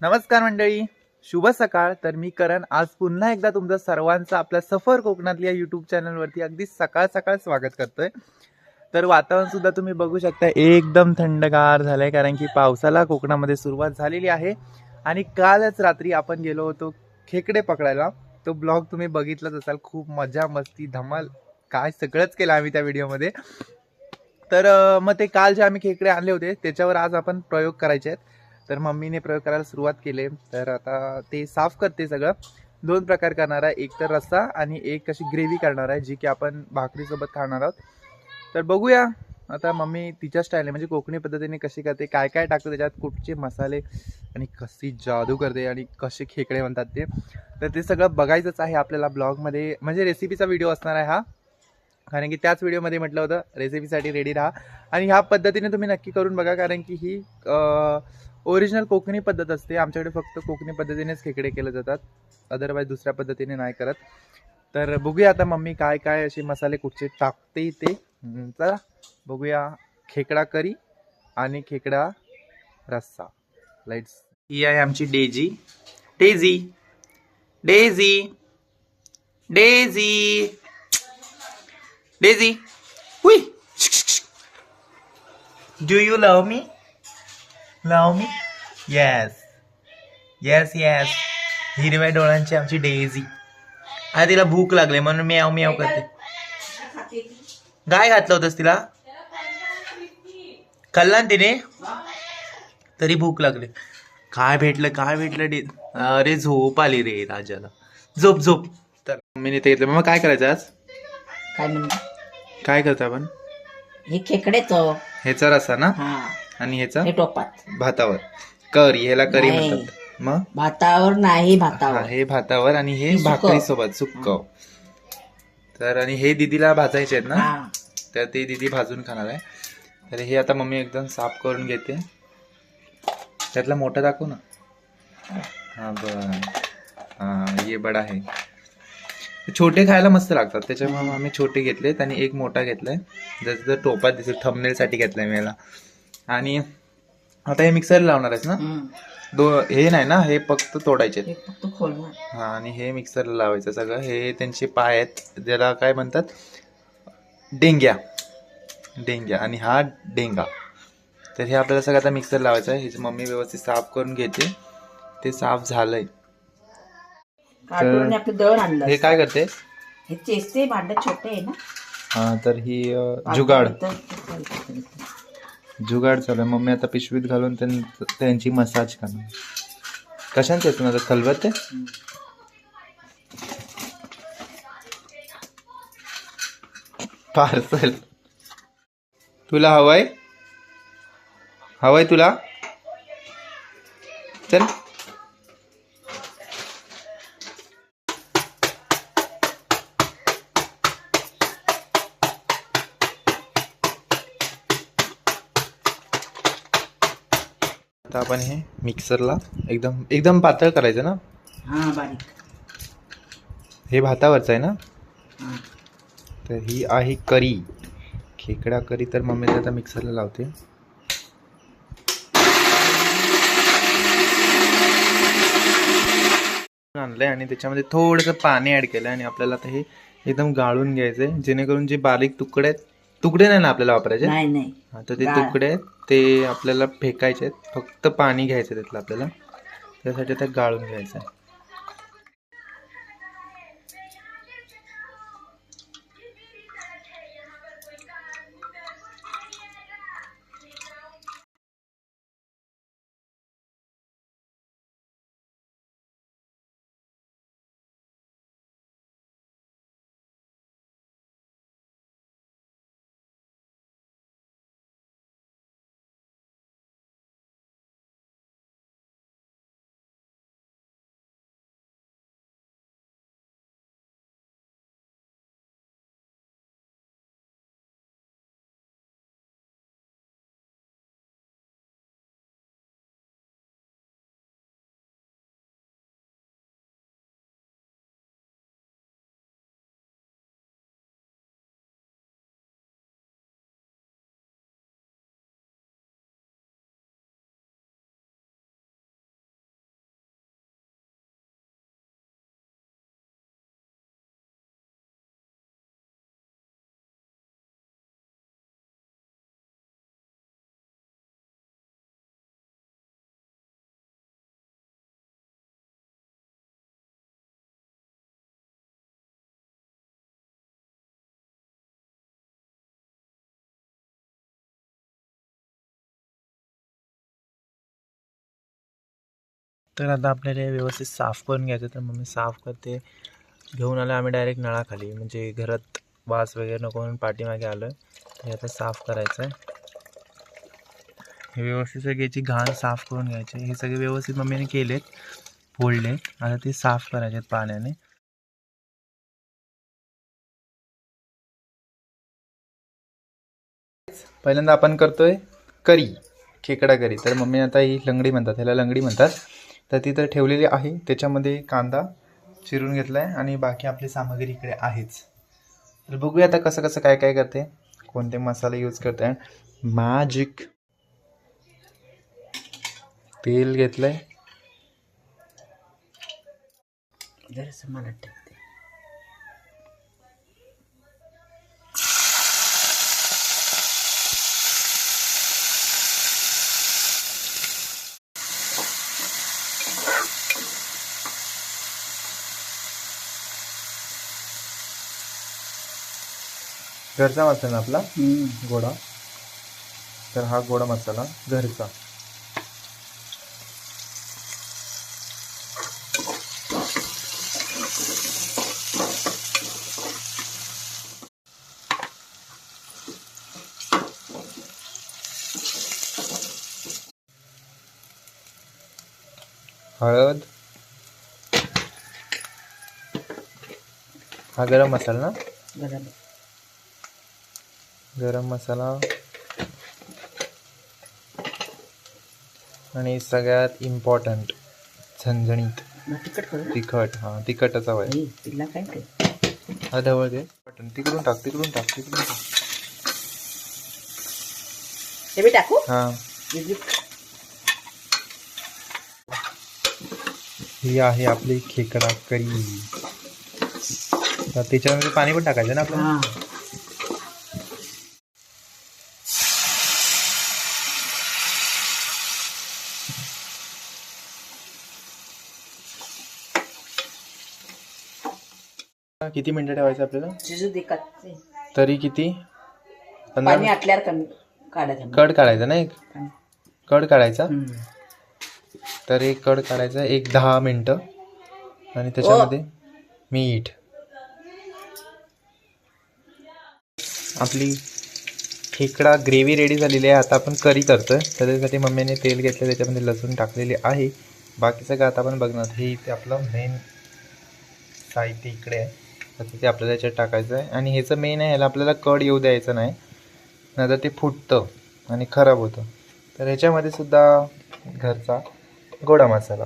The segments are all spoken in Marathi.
नमस्कार मंडळी. शुभ सकाळ. तर मी करण. आज पुन्हा एकदा तुमचं सर्वांचं आपल्या सफर कोकणातल्या युट्यूब चॅनलवरती अगदी सकाळ सकाळ स्वागत करतोय. तर वातावरण सुद्धा तुम्ही बघू शकता एकदम थंडगार झालंय कारण की पावसाला कोकणामध्ये सुरुवात झालेली आहे. आणि कालच रात्री आपण गेलो होतो खेकडे पकडायला. तो ब्लॉग तुम्ही बघितलाच असाल. खूप मजा मस्ती धमाल काय सगळंच केलं आम्ही त्या व्हिडिओमध्ये. तर मग ते काल जे आम्ही खेकडे आणले होते त्याच्यावर आज आपण प्रयोग करायचे आहेत. तर मम्मीने प्रयोग करायला सुरुवात केली. तर आता ते साफ करते सगळं. दोन प्रकार करणार आहे. एक तर रस्सा आणि एक अशी ग्रेव्ही करणार आहे जी की आपण भाकरीसोबत खाणार आहोत. तर बघूया. आता मम्मी तिच्या स्टाईलने म्हणजे कोकणी पद्धतीने कशी करते काय काय टाकते त्याच्यात कुठचे मसाले आणि कशी जादू करते आणि कसे खेकडे म्हणतात ते. तर ते सगळं बघायचंच आहे आपल्याला ब्लॉगमध्ये. म्हणजे रेसिपीचा व्हिडिओ असणार आहे हा. कारण की त्याच व्हिडिओमध्ये म्हटलं होतं रेसिपीसाठी रेडी राहा. आणि ह्या पद्धतीने तुम्ही नक्की करून बघा कारण की ही ओरिजिनल कोकणी पद्धत असते. आमच्याकडे फक्त कोकणी पद्धतीनेच खेकडे केले जातात. अदरवाईज दुसऱ्या पद्धतीने नाही करत. तर बघूया आता मम्मी काय काय असे मसाले कुठचे टाकते ते. चला बघूया खेकडा करी आणि खेकडा रस्सा. लाईट्स ही आहे आमची Daisy Daisy. Daisy. Daisy. Daisy. हुई. Do you love me love me yes yes yes हिरव्या डोळ्यांची आमची डेझी आता तिला भूक लागली म्हणून म्याव म्याव करते. काय घातलं होतंस तिला? खाल्ला ना तिने? तरी भूक लागली. काय भेटलं काय भेटलं डे अरे झोप आली रे राजाला. झोप झोप. तर मम्मीने ते घेतलं. मग काय करायचं आज? काय म्हणलं काय करतो आपण? हे खेकडेच ह्याचा रसा ना? हा. आणि ह्याचा? हे टोपात. भातावर. करी ह्याला करी नाही. म्हणतात. मग? भातावर नाही हा, भातावर. हे भातावर आणि हे सुकं. भाकरी सोबत सुक्क तर आणि हे दिदीला भाजायचे आहेत ना? हा. तर ते दिदी भाजून खाणार आहे. तर हे आता मम्मी एकदम साफ करून घेते. त्यातला मोठा दाखव ना. हा बर. हा ये बडा आहे. छोटे खायला मस्त लागतात. त्याच्यामुळे आम्ही छोटे घेतलेत आणि एक मोठा घेतलाय. जसं जर टोपात दिसत थंबनेल साठी घेतलाय मी याला. आणि आता हे मिक्सर लावणार आहेस ना. दो हे नाही ना हे फक्त तोडायचे हे फक्त खोलणार. हा आणि हे मिक्सरला लावायचं सगळं. हे त्यांचे पाय आहेत ज्याला काय म्हणतात? डेंग्या. डेंग्या. आणि हा डेंगा. तर हे आपल्याला सगळं आता मिक्सर लावायचं आहे. ह्याची मम्मी व्यवस्थित साफ करून घेते. ते साफ झालंय. काढून आपलं दळ आणलं हे काय करते? हे चेस्ते भांड छोटे आहे ना. हा तर ही जुगाड. जुगाड चालू आहे. मम्मी आता पिशवीत घालून त्यां- त्यांची मसाज करणार. कशांचे येतो माझं? खलबत ते पार्सल. तुला हवंय? हवंय तुला? चल. आता आपण हे मिक्सरला एकदम एकदम पातळ करायचं ना? हा बारीक. हे भातावरचं आहे ना? हा. तर ही आहे करी. खेकडा करी तर मम्मी आता मिक्सरला लावते. आणलंय आणि त्याच्यामध्ये थोडंसं पाणी ऍड केलं आणि आपल्याला आता हे एकदम गाळून घ्यायचंय. जेणेकरून जे बारीक तुकडे आहेत तुकडे नाही ना आपल्याला वापरायचे? नाही नाही. हा, तर ते. तुकडे आहेत ते आपल्याला फेकायचे आहेत. फक्त पाणी घ्यायचं त्यातलं आपल्याला. त्यासाठी ते गाळून घ्यायचं आहे. तर आता आपल्याला हे व्यवस्थित साफ करून घ्यायचं तर मम्मी साफ करते. घेऊन आलं आम्ही डायरेक्ट नळाखाली. म्हणजे घरात वास वगैरे नको म्हणून पाठीमागे आलो आहे हे आता साफ करायचं आहे. हे व्यवस्थित सगळ्याची घाण साफ करून घ्यायची हे सगळे व्यवस्थित मम्मीने केलेत. फोडले. आता ते साफ करायचे पाण्याने. पहिल्यांदा आपण करतोय करी. खेकडा करी. तर मम्मी आता ही लंगडी म्हणतात. ह्याला लंगडी म्हणतात. तर ती तर ठेवलेली आहे. त्याच्यामध्ये कांदा चिरून घेतला आहे आणि बाकी आपली सामग्री इकडे आहेच. तर बघूया आता कसं कसं काय काय करते. कोणते मसाले यूज करते. मॅजिक तेल घेतलं आहे घरचा मसाला आपला? गोडा. तर हा गोडा मसाला घरचा. हळद. हा गरम मसाला ना? गरम गरम मसाला. आणि सगळ्यात इम्पॉर्टंट झणझणीत. तिखट तिखट हां तिखटच हवं आहे तिला काय हा ढवळ दे. बटन तिकडून टाक तिकडून टाक तिकडून टाक. हे मी टाकू? हां. इडली- ही आहे आपली खेकडा करी. त्याच्यामध्ये पाणी पण टाकायचं ना आपल्याला किती मिनिटं ठेवायचं आपल्याला? शिजू दे कच्चे. तरी किती? पाणी आटल्यावर कमी काढायचं कड काढायचा ना एक. कड काढायचा? हम्म. तर एक कड काढायचा एक दहा मिनटं. आणि त्याच्यामध्ये मीठ. आपली खेकडा ग्रेव्ही रेडी झालेली आहे. आता आपण करी करतोय. तर त्यासाठी मम्मीने तेल घेतलं त्याच्यामध्ये लसूण टाकलेले आहे. बाकी सगळं आता आपण बघणार. हे इथे आपलं मेन साहित्य इकडे आहे. तर ते आपल्याला याच्यात टाकायचं आहे. आणि ह्याचं मेन आहे ह्याला आपल्याला कड येऊ द्यायचं नाही. नाहीतर ते फुटतं आणि खराब होतं. तर ह्याच्यामध्ये सुद्धा घरचा गोडा मसाला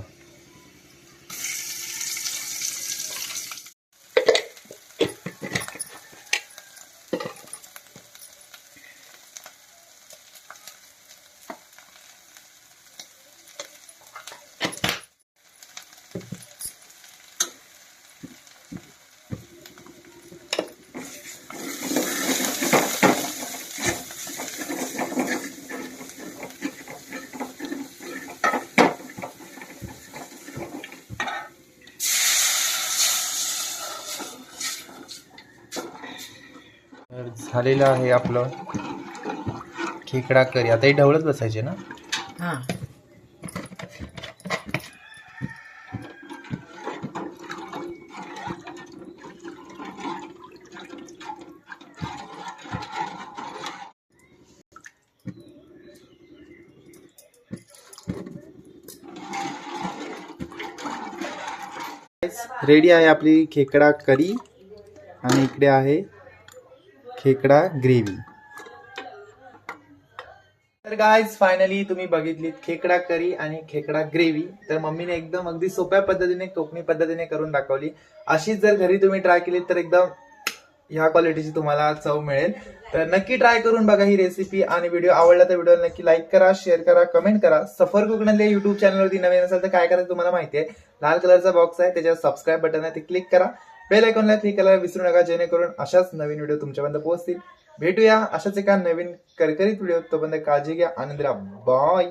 तर झालेलं आहे आपलं. खेकडा करी. आता हे ढवळत बसायचे ना? हा. रेडी आहे आपली खेकडा करी. आणि इकडे आहे खेकडा ग्रेव्ही. तर गायज फायनली तुम्ही बघितलीत खेकडा करी आणि खेकडा ग्रेव्ही. तर मम्मीने एकदम अगदी सोप्या पद्धतीने कोकणी पद्धतीने करून दाखवली. अशीच जर घरी तुम्ही ट्राय केली तर एकदम ह्या क्वालिटीची तुम्हाला चव मिळेल. तर नक्की ट्राय करून बघा ही रेसिपी आणि व्हिडिओ आवडला तर व्हिडिओला नक्की लाईक करा शेअर करा कमेंट करा. सफर कोकणातल्या युट्यूब चॅनलवरती नवीन असेल तर काय करायचं तुम्हाला माहिती आहे. लाल कलरचा बॉक्स आहे त्याच्यावर सबस्क्राईब बटन आहे ते क्लिक करा. बेल आयकॉनला क्लिक करायला विसरू नका जेणेकरून अशाच नवीन व्हिडिओ तुमच्यापर्यंत पोहोचतील. भेटूया अशाच एका नवीन करकरीत व्हिडिओ तोपर्यंत काळजी घ्या. आनंद राहा बाय